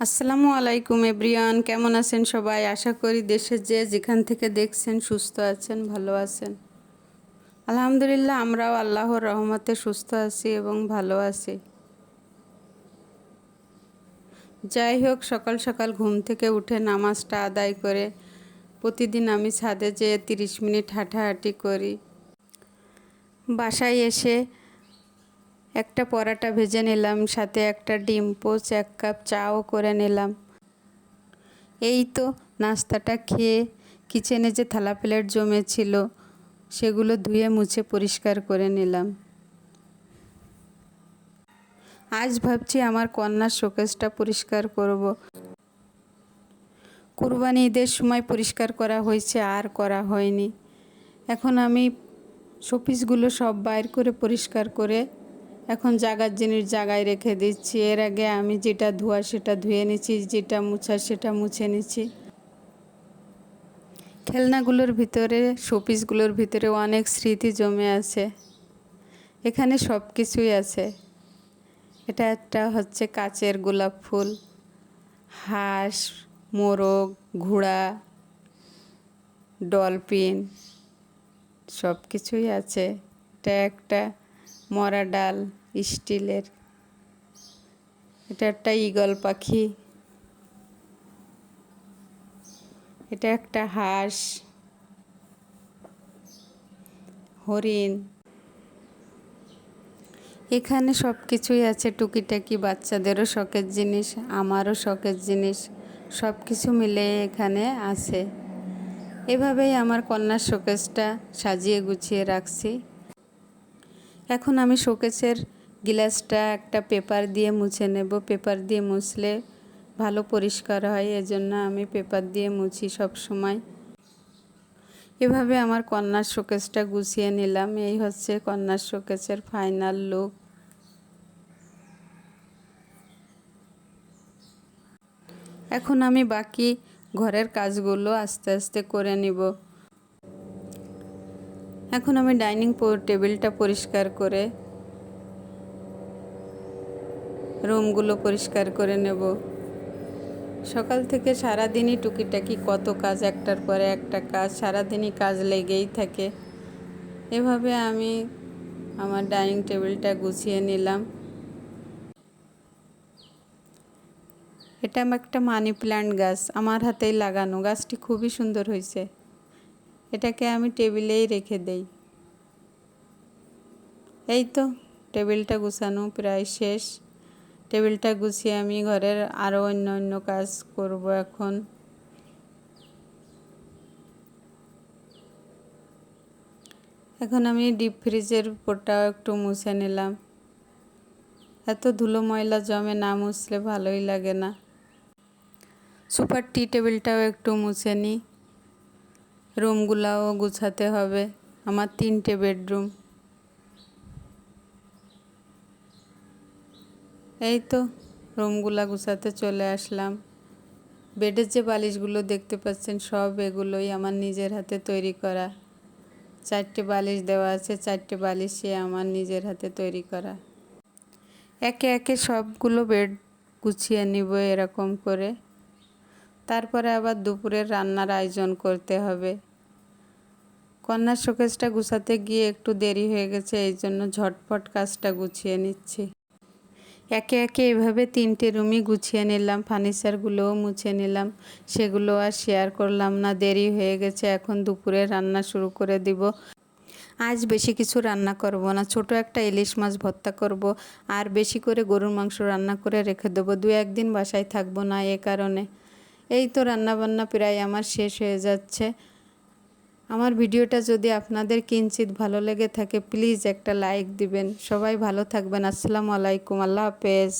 আসসালামু আলাইকুম এব্রিয়ান কেমন আছেন সবাই? আশা করি দেশের যে যেখান থেকে দেখছেন সুস্থ আছেন, ভালো আছেন। আলহামদুলিল্লাহ, আমরাও আল্লাহর রহমতে সুস্থ আছি এবং ভালো আছি। যাই হোক, সকাল সকাল ঘুম থেকে উঠে নামাজটা আদায় করে প্রতিদিন আমি ছাদে যেয়ে তিরিশ মিনিট হাঁটাহাঁটি করি। বাসায় এসে একটা পরাটা ভেজে নিলাম, সাথে একটা ডিম পোচ, এক কাপ চাও করে নিলাম। এই তো নাস্তাটা খেয়ে কিচেনে যে থালা প্লেট জমেছিল সেগুলো ধুয়ে মুছে পরিষ্কার করে নিলাম। আজ ভাবছি আমার কন্যার শোকেসটা পরিষ্কার করব। কুরবানি ঈদের সময় পরিষ্কার করা হয়েছে, আর করা হয়নি। এখন আমি শোপিসগুলো সব বাইর করে পরিষ্কার করে এখন জাগার জিনিস জাগায় রেখে দিচ্ছি। এর আগে আমি যেটা ধোয়া সেটা ধুয়ে নিচ্ছি যেটা মুছা সেটা মুছে নিচ্ছি খেলনাগুলোর ভিতরে, শোপিসগুলোর ভিতরে অনেক স্মৃতি জমে আছে। এখানে সব কিছুই আছে। এটা একটা হচ্ছে কাচের গোলাপ ফুল, হাঁস, মোরগ, ঘোড়া, ডলফিন সব কিছুই আছে। এটা একটা মরা ডাল, স্টিলের। এটা একটা ইগল পাখি। এটা একটা হাঁস। হরিণ। এখানে সব কিছুই আছে, টুকিটাকি বাচ্চাদেরও শখের জিনিস, আমারও শখের জিনিস সব কিছু মিলে এখানে আছে। এভাবেই আমার কন্যার শোকেসটা সাজিয়ে গুছিয়ে রাখছি। এখন আমি শোকেসের গ্লাসটা একটা পেপার দিয়ে মুছে নেব। পেপার দিয়ে মুছলে ভালো পরিষ্কার হয়, এজন্য আমি পেপার দিয়ে মুছি সব সময়। এভাবে আমার কন্যার শোকেসটা গুছিয়ে নিলাম। এই হচ্ছে কন্যার শোকেসের ফাইনাল লুক। এখন আমি বাকি ঘরের কাজগুলো আস্তে আস্তে করে নিব। এখন আমি ডাইনিং টেবিলটা পরিষ্কার করে রুমগুলো পরিষ্কার করে নেব। সকাল থেকে সারাদিনই টুকিটাকি কত কাজ, একটার পরে একটা কাজ, সারাদিনই কাজ লেগেই থাকে। এভাবে আমি আমার ডাইনিং টেবিলটা গুছিয়ে নিলাম। এটা একটা মানি প্ল্যান্ট গাছ, আমার হাতেই লাগানো। গাছটি খুবই সুন্দর হয়েছে। এটাকে আমি টেবিলেই রেখে দেই। এই তো, টেবিলটা গুছানো প্রায় শেষ। টেবিলটা গুছিয়ে আমি ঘরের আরও অন্য অন্য কাজ করব এখন। এখন আমি ডিপ ফ্রিজের উপরটাও একটু মুছে নিলাম। এত ধুলো ময়লা জমে না মুছলে ভালোই লাগে না। সুপার টি টেবিলটাও একটু মুছে নিই। রুমগুলাও গুছাতে হবে। আমার তিনটে বেডরুম। এই তো, রুমগুলা গুছাতে চলে আসলাম। বেডের যে বালিশগুলো দেখতে পাচ্ছেন, সব এগুলোই আমার নিজের হাতে তৈরি করা। চারটে বালিশ দেওয়া আছে, চারটে বালিশে আমার নিজের হাতে তৈরি করা। একে একে সবগুলো বেড গুছিয়ে নিব এরকম করে। তারপরে আবার দুপুরের রান্নার আয়োজন করতে হবে। কন্যার শোকেসটা গুছাতে গিয়ে একটু দেরি হয়ে গেছে, এই জন্য ঝটপট কাজটা গুছিয়ে নিচ্ছি। একে একে এভাবে তিনটে রুমই গুছিয়ে নিলাম, ফার্নিচারগুলোও মুছে নিলাম, সেগুলো আর শেয়ার করলাম না, দেরি হয়ে গেছে, এখন দুপুরে রান্না শুরু করে দিব। আজ বেশি কিছু রান্না করব না, ছোট একটা ইলিশ মাছ ভর্তা করব, আর বেশি করে গরুর মাংস রান্না করে রেখে দেবো, দু একদিন বাসায় থাকব না এ কারণে। এই তো রান্নাবান্না প্রায় আমার শেষ হয়ে যাচ্ছে। আমার ভিডিওটা যদি আপনাদের কিঞ্চিত ভালো লেগে থাকে প্লিজ একটা লাইক দিবেন। সবাই ভালো থাকবেন। আসসালামু আলাইকুম। আল্লাহ হাফেজ।